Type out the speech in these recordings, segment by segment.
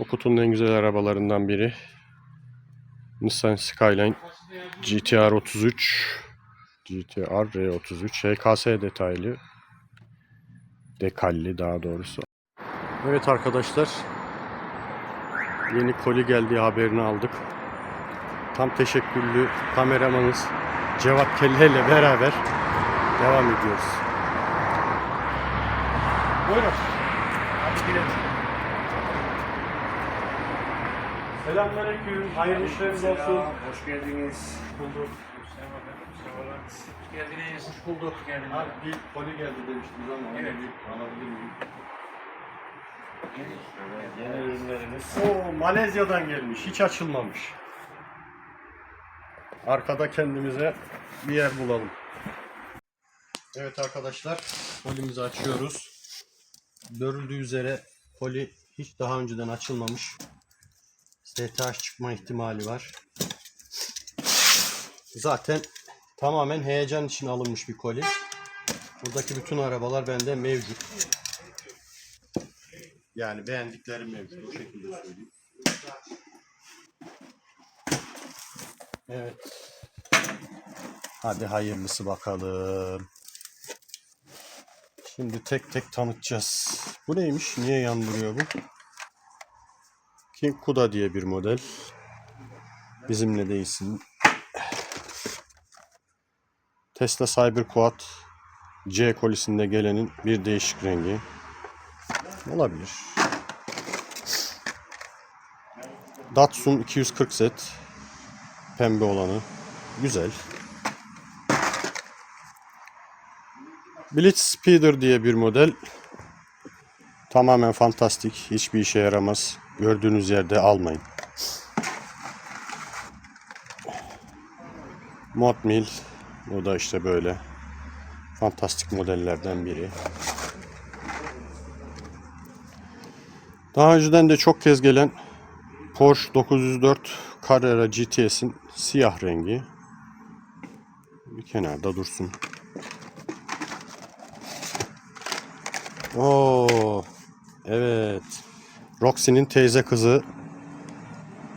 O kutunun en güzel arabalarından biri. Nissan Skyline GTR 33 GTR R33 HKS detaylı dekalli daha doğrusu. Evet arkadaşlar yeni koli geldiği haberini aldık. Tam teşekkürlü kameramanız Cevat Kelle ile beraber devam ediyoruz. Buyurun. Hadi girelim. Selamünaleyküm. Hayırlı işleriniz olsun. Hoş geldiniz. Bulduk. Hoş geldiniz. Hoş bulduk. Hoş geldiniz. Abi bir koli geldi demiştiniz ama onu Evet. bir alabilir miyim? Yeni ürünlerimiz. Oo Malezya'dan gelmiş. Hiç açılmamış. Arkada kendimize bir yer bulalım. Evet arkadaşlar, kolimizi açıyoruz. Görüldüğü üzere koli hiç daha önceden açılmamış. STH çıkma ihtimali var. Zaten tamamen heyecan için alınmış bir koli. Buradaki bütün arabalar bende mevcut. Yani beğendiklerim mevcut. O şekilde söyleyeyim. Evet. Hadi hayırlısı bakalım. Şimdi tek tek tanıtacağız. Bu neymiş? Niye yandırıyor bu? King Kuda diye bir model. Bizimle değilsin. Tesla Cyberquad C kolisinde gelenin bir değişik rengi. Olabilir. Datsun 240 set. Pembe olanı. Güzel. Blitz Speeder diye bir model. Tamamen fantastik. Hiçbir işe yaramaz. Gördüğünüz yerde almayın. Modmill. O da işte böyle. Fantastik modellerden biri. Daha önceden de çok kez gelen Porsche 904 Carrera GTS'in siyah rengi. Bir kenarda dursun. Oo, evet. Roxy'nin teyze kızı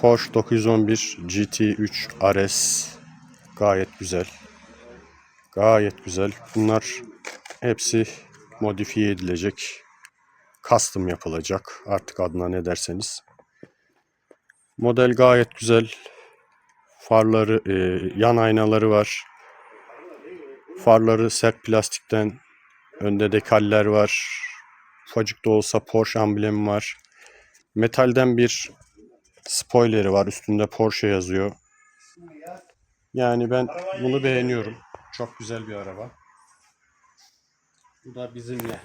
Porsche 911 GT3 RS gayet güzel. Gayet güzel. Bunlar hepsi modifiye edilecek custom yapılacak. Artık adına ne derseniz. Model gayet güzel. Farları, e, yan aynaları var. Farları sert plastikten. Önde dekaller var. Ufacık da olsa Porsche amblemi var. Metalden bir spoileri var. Üstünde Porsche yazıyor. Yani ben bunu beğeniyorum. Çok güzel bir araba. Bu da bizimle.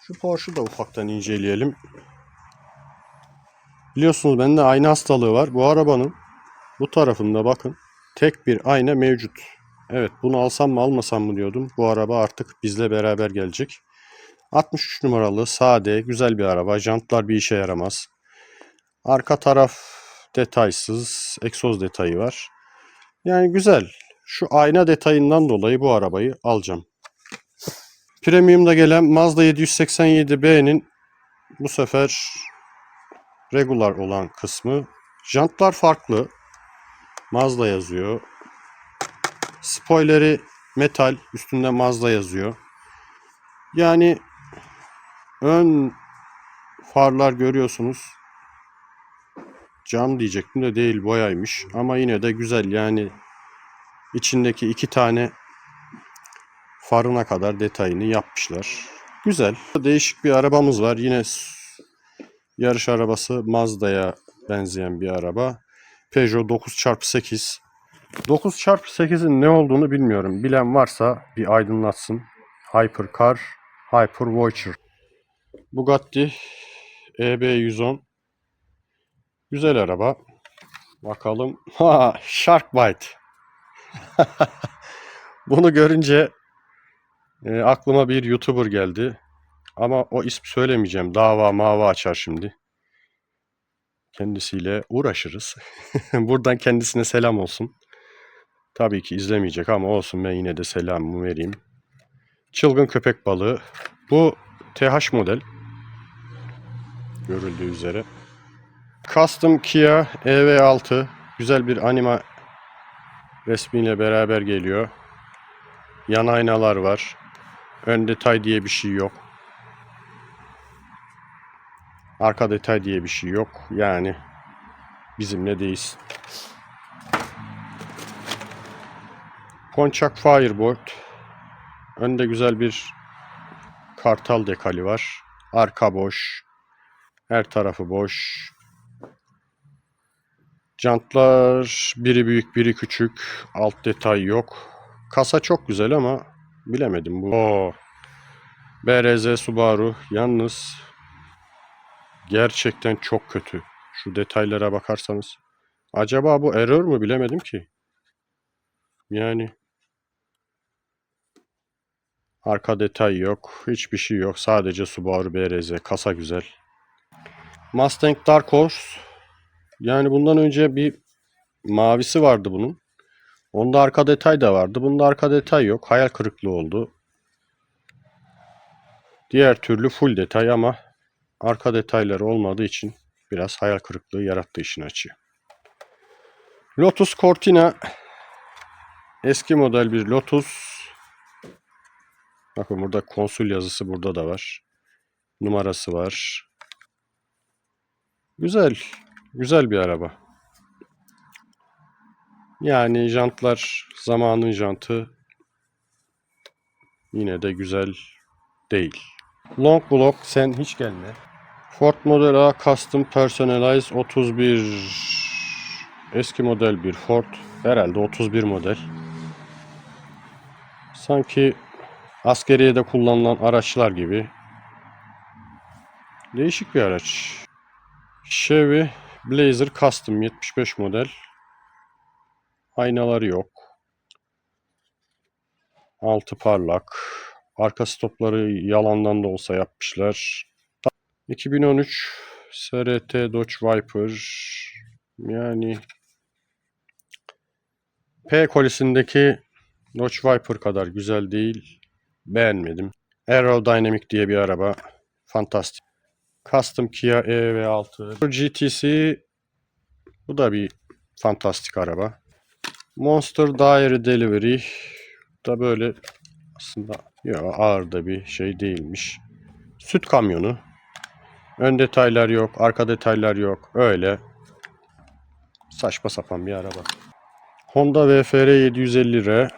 Şu Porsche'u da ufaktan inceleyelim. Biliyorsunuz bende ayna hastalığı var. Bu arabanın bu tarafında bakın tek bir ayna mevcut. Evet bunu alsam mı almasam mı diyordum. Bu araba artık bizle beraber gelecek. 63 numaralı sade güzel bir araba. Jantlar bir işe yaramaz. Arka taraf detaysız. Egzoz detayı var. Yani güzel. Şu ayna detayından dolayı bu arabayı alacağım. Premium'da gelen Mazda 787B'nin bu sefer regular olan kısmı. Jantlar farklı. Mazda yazıyor. Spoiler'i metal, üstünde Mazda yazıyor. Yani ön farlar görüyorsunuz. Cam diyecektim de değil boyaymış. Ama yine de güzel yani içindeki iki tane farına kadar detayını yapmışlar. Güzel. Değişik bir arabamız var. Yine yarış arabası Mazda'ya benzeyen bir araba. Peugeot 9x8. 9x8'in ne olduğunu bilmiyorum. Bilen varsa bir aydınlatsın. Hypercar, Hyper Voyager. Bugatti EB110. Güzel araba. Bakalım. Ha, Sharkbite. Bunu görünce e, aklıma bir YouTuber geldi. Ama o ismi söylemeyeceğim. Dava mava açar şimdi. Kendisiyle uğraşırız. Buradan kendisine selam olsun. Tabii ki izlemeyecek ama olsun ben yine de selamımı vereyim. Çılgın köpek balığı. Bu TH model. görüldüğü üzere. Custom Kia EV6 güzel bir anima resmiyle beraber geliyor. Yan aynalar var. Ön detay diye bir şey yok. Arka detay diye bir şey yok. Yani bizimle değilsin. Ponçak Firebolt. Önde güzel bir kartal dekali var. Arka boş. Her tarafı boş. Jantlar biri büyük biri küçük. Alt detay yok. Kasa çok güzel ama bilemedim bu. Oo. BRZ Subaru yalnız gerçekten çok kötü. Şu detaylara bakarsanız. Acaba bu error mu bilemedim ki. Yani arka detay yok. Hiçbir şey yok. Sadece Subaru BRZ. Kasa güzel. Mustang Dark Horse. Yani bundan önce bir mavisi vardı bunun. Onda arka detay da vardı. Bunda arka detay yok. Hayal kırıklığı oldu. Diğer türlü full detay ama arka detayları olmadığı için biraz hayal kırıklığı yarattı işin açığı. Lotus Cortina eski model bir Lotus. Bakın burada konsül yazısı burada da var. Numarası var. Güzel. Güzel bir araba. Yani jantlar zamanın jantı yine de güzel değil. Long block sen hiç gelme. Ford Model A Custom Personalized 31 eski model bir Ford. Herhalde 31 model. Sanki askeriyede kullanılan araçlar gibi. Değişik bir araç. Chevy Blazer Custom 75 model. Aynaları yok. Altı parlak. Arka stopları yalandan da olsa yapmışlar. 2013 SRT Dodge Viper. Yani P kolisindeki Dodge Viper kadar güzel değil. Beğenmedim. Aerodynamic diye bir araba. Fantastik. Custom Kia EV6. GTC bu da bir fantastik araba. Monster Diary Delivery da böyle aslında yok ağır da bir şey değilmiş. Süt kamyonu. Ön detaylar yok, arka detaylar yok. Öyle saçma sapan bir araba. Honda VFR 750R.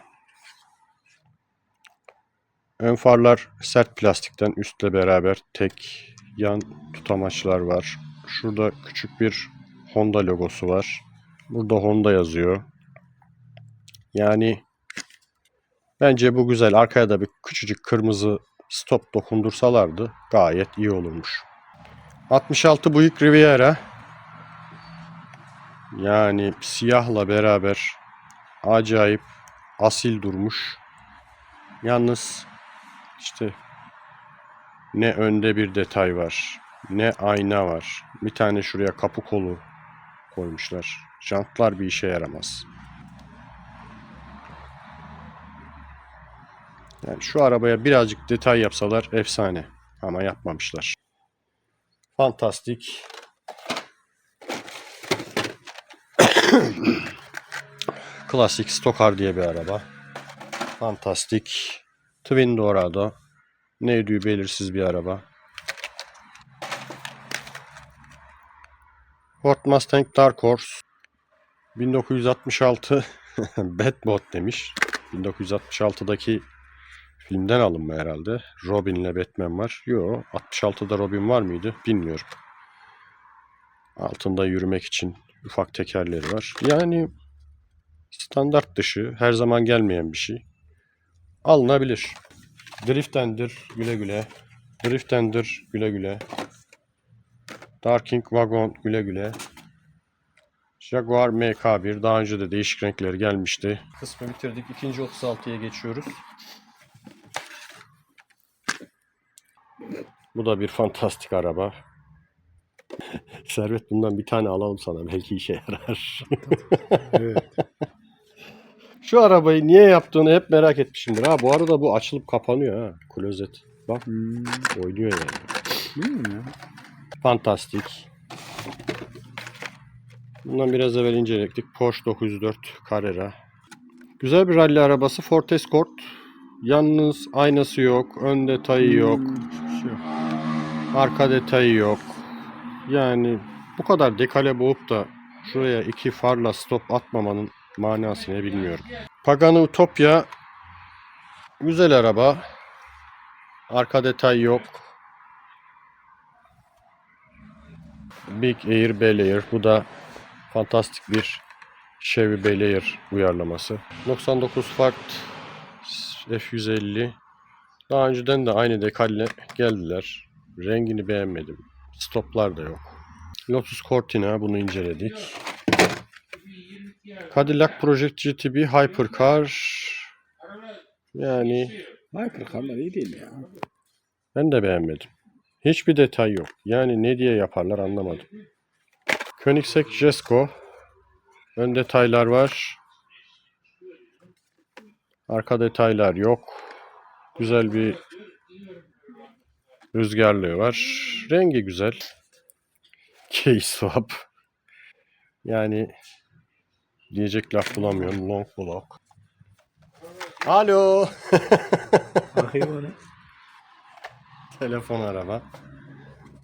Ön farlar sert plastikten üstle beraber tek yan tutamaçlar var. Şurada küçük bir Honda logosu var. Burada Honda yazıyor. Yani bence bu güzel. Arkaya da bir küçücük kırmızı stop dokundursalardı gayet iyi olurmuş. 66 Buick Riviera. Yani siyahla beraber acayip asil durmuş. Yalnız işte ne önde bir detay var, ne ayna var. Bir tane şuraya kapı kolu koymuşlar. Jantlar bir işe yaramaz. Yani şu arabaya birazcık detay yapsalar efsane. Ama yapmamışlar. Fantastik. Klasik Stokar diye bir araba. Fantastik. Twin Dorado. Ne ödüğü belirsiz bir araba. Ford Mustang Dark Horse. 1966 Batbot demiş. 1966'daki filmden alınma herhalde. Robin'le Batman var. Yo, 66'da Robin var mıydı? Bilmiyorum. Altında yürümek için ufak tekerleri var. Yani standart dışı, her zaman gelmeyen bir şey. Alınabilir. Driftendir güle güle. Driftendir güle güle. Darking Wagon güle güle. Jaguar MK1 daha önce de değişik renkleri gelmişti. Kısmı bitirdik. İkinci 36'ya geçiyoruz. Bu da bir fantastik araba. Servet bundan bir tane alalım sana. Belki işe yarar. Evet. Şu arabayı niye yaptığını hep merak etmişimdir. Ha bu arada bu açılıp kapanıyor ha. Klozet. Bak Hmm. oynuyor yani. Bilmiyorum ya. fantastik. Bundan biraz evvel inceledik. Porsche 904 Carrera. Güzel bir rally arabası. Ford Escort. Yalnız aynası yok. Ön detayı yok. Arka detayı yok. Yani bu kadar dekale boğup da şuraya iki farla stop atmamanın manası ne bilmiyorum. Pagani Utopia güzel araba. Arka detay yok. Big Air Bel. Bu da fantastik bir Chevy Bel uyarlaması. 99 Ford F150. Daha önceden de aynı dekalle geldiler. Rengini beğenmedim. Stoplar da yok. Lotus Cortina bunu inceledik. Cadillac Project GTB Hypercar. Yani Hypercar'lar iyi değil ya. ben de beğenmedim. Hiçbir detay yok. Yani ne diye yaparlar anlamadım. Koenigsegg Jesko. Ön detaylar var. Arka detaylar yok. Güzel bir rüzgarlığı var. Rengi güzel. Case swap. Yani diyecek laf bulamıyorum. Long block. Alo. Hayvanı. Telefon araba.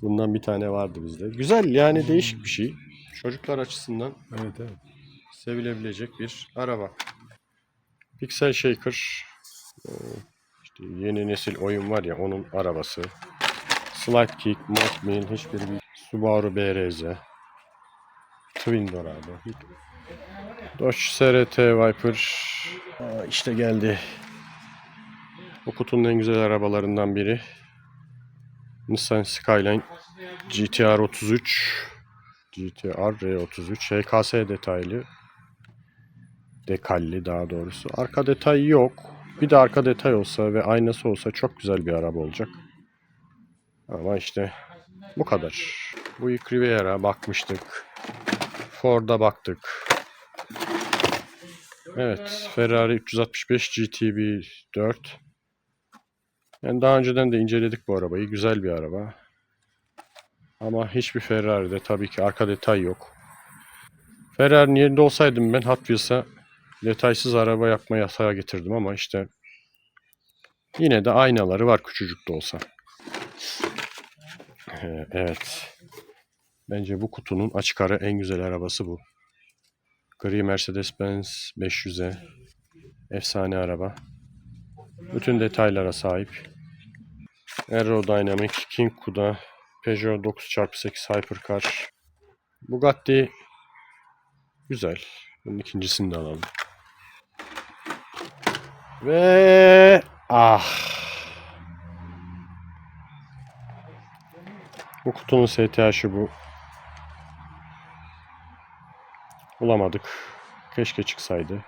Bundan bir tane vardı bizde. Güzel yani değişik bir şey. Çocuklar açısından Evet evet. sevilebilecek bir araba. Pixel Shaker. Ee, işte yeni nesil oyun var ya onun arabası. Slide Kick, Mothmill, hiçbiri bir Subaru BRZ. Twin Dorado. Dodge SRT Viper. Aa, işte geldi. Bu kutunun en güzel arabalarından biri. Nissan Skyline GTR 33 GTR R33 HKS detaylı dekalli daha doğrusu. Arka detay yok. Bir de arka detay olsa ve aynası olsa çok güzel bir araba olacak. Ama işte bu kadar. Bu Riviera bakmıştık. Ford'a baktık. Evet, Ferrari 365 GTB 4. Yani daha önceden de inceledik bu arabayı. Güzel bir araba. Ama hiçbir Ferrari'de tabii ki arka detay yok. Ferrari'nin yerinde olsaydım ben Hot Wheels'a detaysız araba yapma yasağı getirdim ama işte yine de aynaları var küçücük de olsa. Ee, Evet. Bence bu kutunun açık ara en güzel arabası bu. Gri Mercedes-Benz 500'e. Efsane araba. Bütün detaylara sahip. Aerodynamic, King Kuda, Peugeot 9x8 Hypercar. Bugatti güzel. Bunun ikincisini de alalım. Ve ah. Bu kutunun STH'ı bu. Bulamadık. Keşke çıksaydı.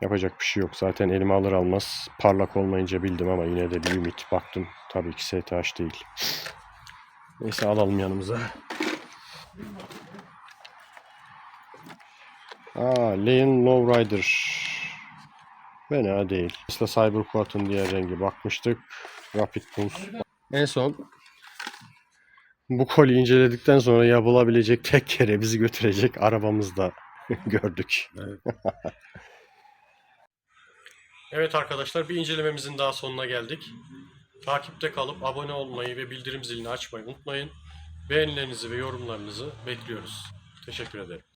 Yapacak bir şey yok. Zaten elime alır almaz parlak olmayınca bildim ama yine de bir ümit. Baktım. Tabii ki STH değil. Neyse alalım yanımıza. Aa, Leon Lowrider. Fena değil. Tesla Cyberquad'ın diğer rengi bakmıştık. Rapid Pulse. En son bu koli inceledikten sonra yapılabilecek tek yere bizi götürecek arabamızda gördük. Evet. Evet arkadaşlar bir incelememizin daha sonuna geldik. Takipte kalıp abone olmayı ve bildirim zilini açmayı unutmayın. Beğenilerinizi ve yorumlarınızı bekliyoruz. Teşekkür ederim.